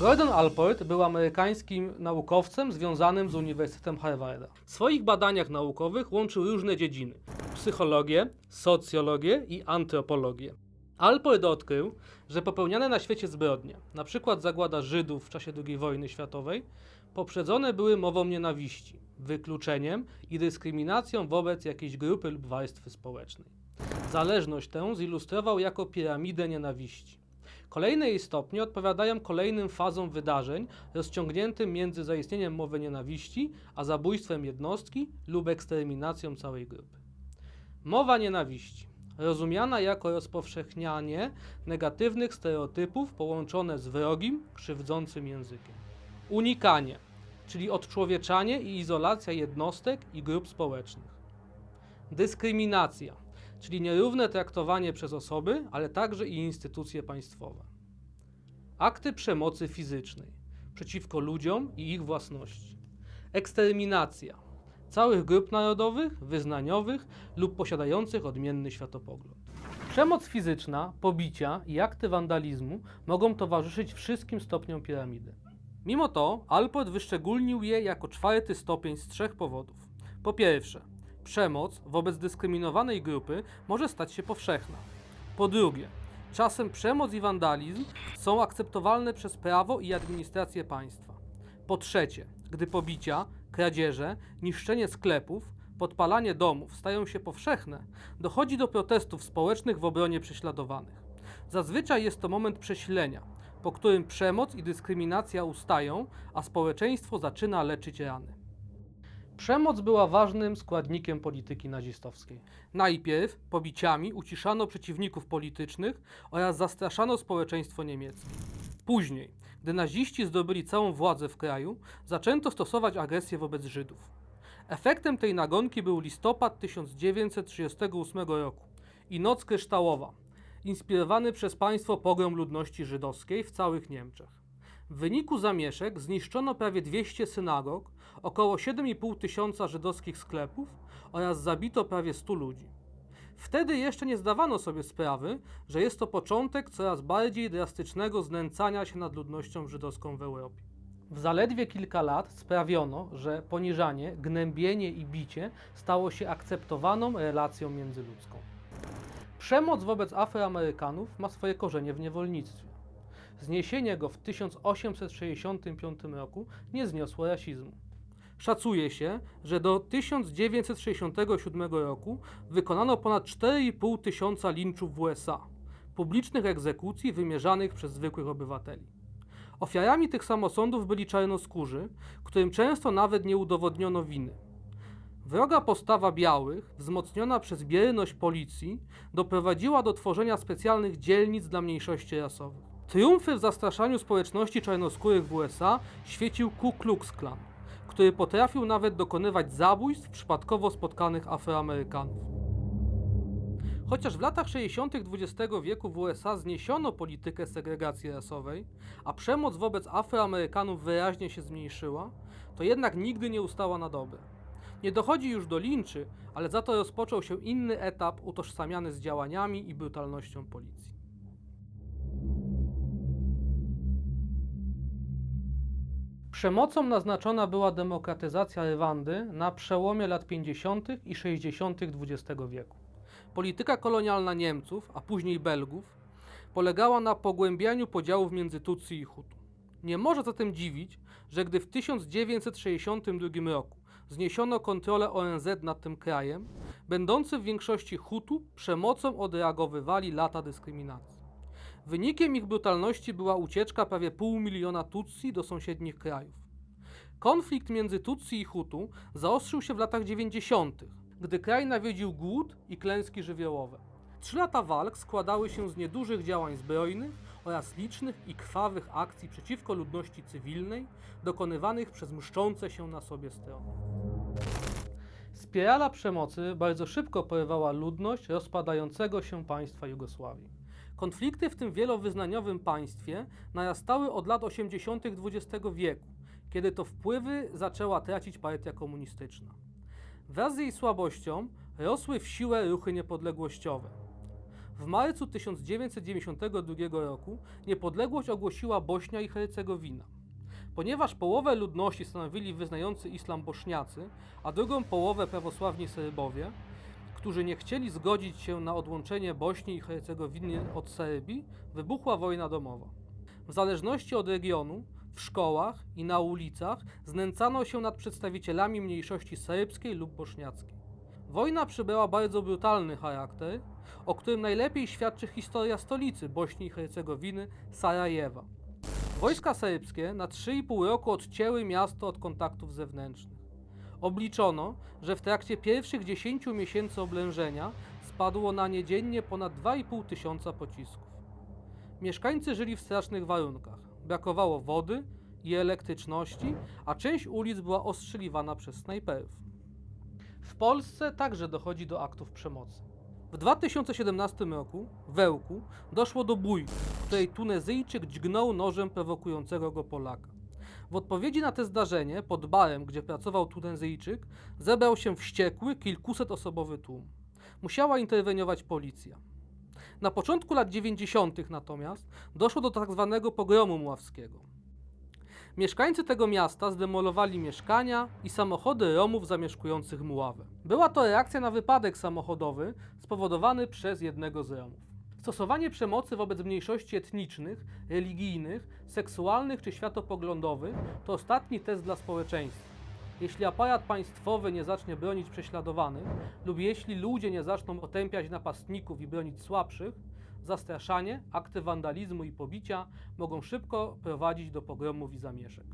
Gordon Allport był amerykańskim naukowcem związanym z Uniwersytetem Harvarda. W swoich badaniach naukowych łączył różne dziedziny: psychologię, socjologię i antropologię. Allport odkrył, że popełniane na świecie zbrodnie, np. zagłada Żydów w czasie II wojny światowej, poprzedzone były mową nienawiści, wykluczeniem i dyskryminacją wobec jakiejś grupy lub warstwy społecznej. Zależność tę zilustrował jako piramidę nienawiści. Kolejne jej stopnie odpowiadają kolejnym fazom wydarzeń rozciągniętym między zaistnieniem mowy nienawiści, a zabójstwem jednostki lub eksterminacją całej grupy. Mowa nienawiści, rozumiana jako rozpowszechnianie negatywnych stereotypów połączone z wrogim, krzywdzącym językiem. Unikanie, czyli odczłowieczanie i izolacja jednostek i grup społecznych. Dyskryminacja, czyli nierówne traktowanie przez osoby, ale także i instytucje państwowe. Akty przemocy fizycznej przeciwko ludziom i ich własności. Eksterminacja całych grup narodowych, wyznaniowych lub posiadających odmienny światopogląd. Przemoc fizyczna, pobicia i akty wandalizmu mogą towarzyszyć wszystkim stopniom piramidy. Mimo to Alport wyszczególnił je jako czwarty stopień z trzech powodów. Po pierwsze, przemoc wobec dyskryminowanej grupy może stać się powszechna. Po drugie, czasem przemoc i wandalizm są akceptowalne przez prawo i administrację państwa. Po trzecie, gdy pobicia, kradzieże, niszczenie sklepów, podpalanie domów stają się powszechne, dochodzi do protestów społecznych w obronie prześladowanych. Zazwyczaj jest to moment przesilenia, po którym przemoc i dyskryminacja ustają, a społeczeństwo zaczyna leczyć rany. Przemoc była ważnym składnikiem polityki nazistowskiej. Najpierw pobiciami uciszano przeciwników politycznych oraz zastraszano społeczeństwo niemieckie. Później, gdy naziści zdobyli całą władzę w kraju, zaczęto stosować agresję wobec Żydów. Efektem tej nagonki był listopad 1938 roku i Noc Kryształowa, inspirowany przez państwo pogrom ludności żydowskiej w całych Niemczech. W wyniku zamieszek zniszczono prawie 200 synagog, około 7,5 tysiąca żydowskich sklepów oraz zabito prawie 100 ludzi. Wtedy jeszcze nie zdawano sobie sprawy, że jest to początek coraz bardziej drastycznego znęcania się nad ludnością żydowską w Europie. W zaledwie kilka lat sprawiono, że poniżanie, gnębienie i bicie stało się akceptowaną relacją międzyludzką. Przemoc wobec Afroamerykanów ma swoje korzenie w niewolnictwie. Zniesienie go w 1865 roku nie zniosło rasizmu. Szacuje się, że do 1967 roku wykonano ponad 4,5 tysiąca linczów w USA, publicznych egzekucji wymierzanych przez zwykłych obywateli. Ofiarami tych samosądów byli czarnoskórzy, którym często nawet nie udowodniono winy. Wroga postawa białych, wzmocniona przez bierność policji, doprowadziła do tworzenia specjalnych dzielnic dla mniejszości rasowych. Triumfy w zastraszaniu społeczności czarnoskórych w USA świecił Ku Klux Klan, który potrafił nawet dokonywać zabójstw przypadkowo spotkanych Afroamerykanów. Chociaż w latach 60. XX wieku w USA zniesiono politykę segregacji rasowej, a przemoc wobec Afroamerykanów wyraźnie się zmniejszyła, to jednak nigdy nie ustała na dobre. Nie dochodzi już do linczy, ale za to rozpoczął się inny etap utożsamiany z działaniami i brutalnością policji. Przemocą naznaczona była demokratyzacja Rwandy na przełomie lat 50. i 60. XX wieku. Polityka kolonialna Niemców, a później Belgów, polegała na pogłębianiu podziałów między Tutsi i Hutu. Nie może zatem dziwić, że gdy w 1962 roku zniesiono kontrolę ONZ nad tym krajem, będący w większości Hutu przemocą odreagowywali lata dyskryminacji. Wynikiem ich brutalności była ucieczka prawie pół miliona Tutsi do sąsiednich krajów. Konflikt między Tutsi i Hutu zaostrzył się w latach 90., gdy kraj nawiedził głód i klęski żywiołowe. Trzy lata walk składały się z niedużych działań zbrojnych oraz licznych i krwawych akcji przeciwko ludności cywilnej, dokonywanych przez mszczące się na sobie strony. Spirala przemocy bardzo szybko porywała ludność rozpadającego się państwa Jugosławii. Konflikty w tym wielowyznaniowym państwie narastały od lat 80. XX wieku, kiedy to wpływy zaczęła tracić partia komunistyczna. Wraz z jej słabością rosły w siłę ruchy niepodległościowe. W marcu 1992 roku niepodległość ogłosiła Bośnia i Hercegowina. Ponieważ połowę ludności stanowili wyznający islam boszniacy, a drugą połowę prawosławni Serbowie, którzy nie chcieli zgodzić się na odłączenie Bośni i Hercegowiny od Serbii, wybuchła wojna domowa. W zależności od regionu, w szkołach i na ulicach znęcano się nad przedstawicielami mniejszości serbskiej lub boszniackiej. Wojna przybrała bardzo brutalny charakter, o którym najlepiej świadczy historia stolicy Bośni i Hercegowiny, Sarajewa. Wojska serbskie na 3,5 roku odcięły miasto od kontaktów zewnętrznych. Obliczono, że w trakcie pierwszych 10 miesięcy oblężenia spadło na nie dziennie ponad 2,5 tysiąca pocisków. Mieszkańcy żyli w strasznych warunkach. Brakowało wody i elektryczności, a część ulic była ostrzeliwana przez snajperów. W Polsce także dochodzi do aktów przemocy. W 2017 roku w Ełku doszło do bójki, w której Tunezyjczyk dźgnął nożem prowokującego go Polaka. W odpowiedzi na to zdarzenie pod barem, gdzie pracował Tunezyjczyk, zebrał się wściekły, kilkusetosobowy tłum. Musiała interweniować policja. Na początku lat 90. natomiast doszło do tak zwanego pogromu muławskiego. Mieszkańcy tego miasta zdemolowali mieszkania i samochody Romów zamieszkujących Muławę. Była to reakcja na wypadek samochodowy spowodowany przez jednego z Romów. Stosowanie przemocy wobec mniejszości etnicznych, religijnych, seksualnych czy światopoglądowych to ostatni test dla społeczeństwa. Jeśli aparat państwowy nie zacznie bronić prześladowanych lub jeśli ludzie nie zaczną otępiać napastników i bronić słabszych, zastraszanie, akty wandalizmu i pobicia mogą szybko prowadzić do pogromów i zamieszek.